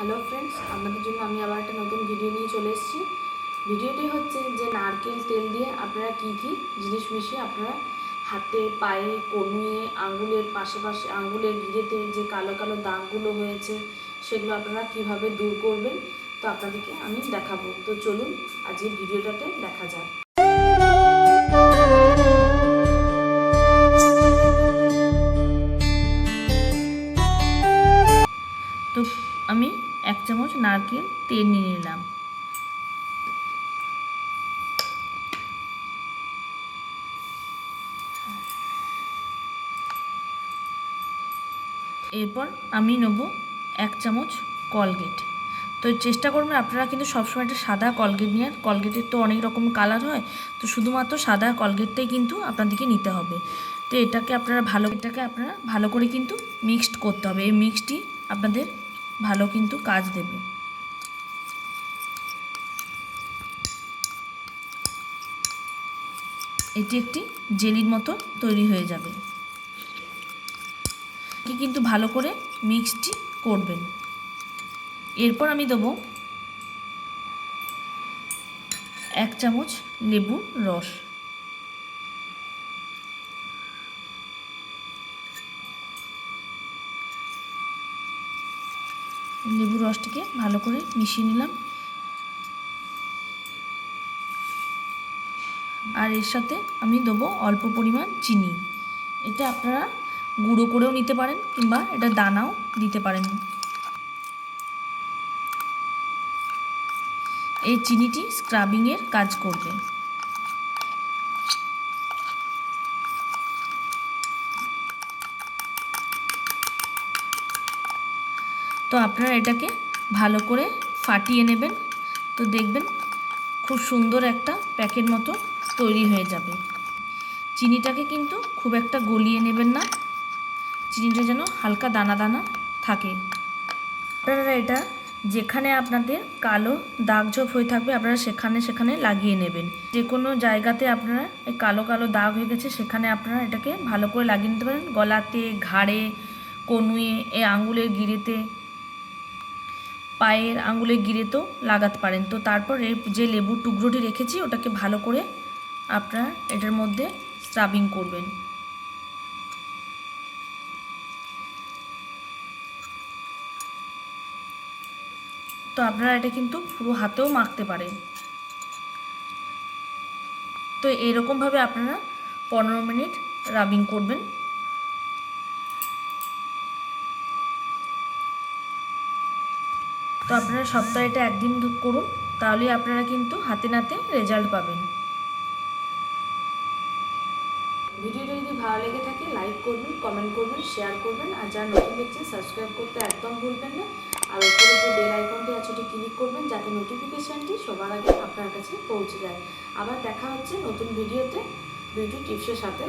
Hello friends আপনাদের জন্য আমি আবার একটা নতুন ভিডিও নিয়ে চলে এসেছি। ভিডিওটি হচ্ছে যে নারকেল তেল দিয়ে আপনারা কী কী জিনিস মিশিয়ে আপনারা হাতে, পায়ে, কনুয়ে, আঙ্গুলের পাশে পাশে আঙ্গুলের গিরেতে যে কালো কালো দাগগুলো হয়েছে, সেগুলো আপনারা কীভাবে দূর করবেন, তো আপনাদেরকে আমি দেখাবো। তো চলুন আজকে ভিডিওটাতে দেখা যাক। চামচ নারকেল তেল নিয়ে নিলাম। এরপর আমি নেব এক চামচ কলগেট। তো চেষ্টা করবেন, আপনারা কিন্তু সবসময় একটা সাদা কলগেট নিয়ে, কলগেটের তো অনেক রকম কালার হয়, তো শুধুমাত্র সাদা কলগেটটাই কিন্তু আপনাদেরকে নিতে হবে। তো এটাকে আপনারা ভালো, এটাকে আপনারা ভালো করে কিন্তু মিক্সড করতে হবে। এই মিক্সটি আপনাদের ভালো কিন্তু কাজ দেবে। এটি একটি জেলির মতো তৈরি হয়ে যাবে। কি কিন্তু ভালো করে মিক্সটি করবেন। এরপর আমি দেবো এক চামচ লেবুর রস। লেবুর রসটিকে ভালো করে মিশিয়ে নিলাম। আর এর সাথে আমি দেবো অল্প পরিমাণ চিনি। এটা আপনারা গুঁড়ো করেও নিতে পারেন কিংবা এটা দানাও দিতে পারেন। এই চিনিটি স্ক্রাবিংয়ের কাজ করবে। আপনারা এটাকে ভালো করে ফাটিয়ে নেবেন। তো দেখবেন খুব সুন্দর একটা প্যাকেট মতো তৈরি হয়ে যাবে। চিনিটাকে কিন্তু খুব একটা গলিয়ে নেবেন না। চিনিটা যেন হালকা দানা দানা থাকে। আপনারা এটা যেখানে আপনাদের কালো দাগ ঝোপ হয়ে থাকবে, আপনারা সেখানে সেখানে লাগিয়ে নেবেন। যে কোনো জায়গাতে আপনারা এই কালো কালো দাগ হয়ে গেছে, সেখানে আপনারা এটাকে ভালো করে লাগিয়ে নিতে পারেন। গলাতে, ঘাড়ে, কনুয়ে, এই আঙুলের গিরেতে পায়ের আঙ্গুলের গিরেতেও লাগাতে পারেন। তো তারপর যে লেবুর টুকরোটি রেখেছি, ওটাকে ভালো করে আপনারা এটার মধ্যে স্ক্রাবিং করবেন। তো আপনারা এটা কিন্তু পুরো হাতেও মাখতে পারেন। তো এরকমভাবে আপনারা পনেরো মিনিট রাবিং করবেন। তো আপনারা সপ্তাহে এটা একদিন করুন তাহলে আপনারা কিন্তু হাতে নাতে রেজাল্ট পাবেন। ভিডিওটা যদি ভালো লেগে থাকে লাইক করবেন কমেন্ট করবেন শেয়ার করবেন, আর যারা নতুন দেখছেন সাবস্ক্রাইব করতে একদম ভুলবেন না। আর উপরে যে বেল আইকনটি আছে, ওটি ক্লিক করবেন, যাতে নোটিফিকেশানটি সবার আগে আপনার কাছে পৌঁছে যায়। আবার দেখা হচ্ছে নতুন ভিডিওতে। বিউটি টিপসের সাথে।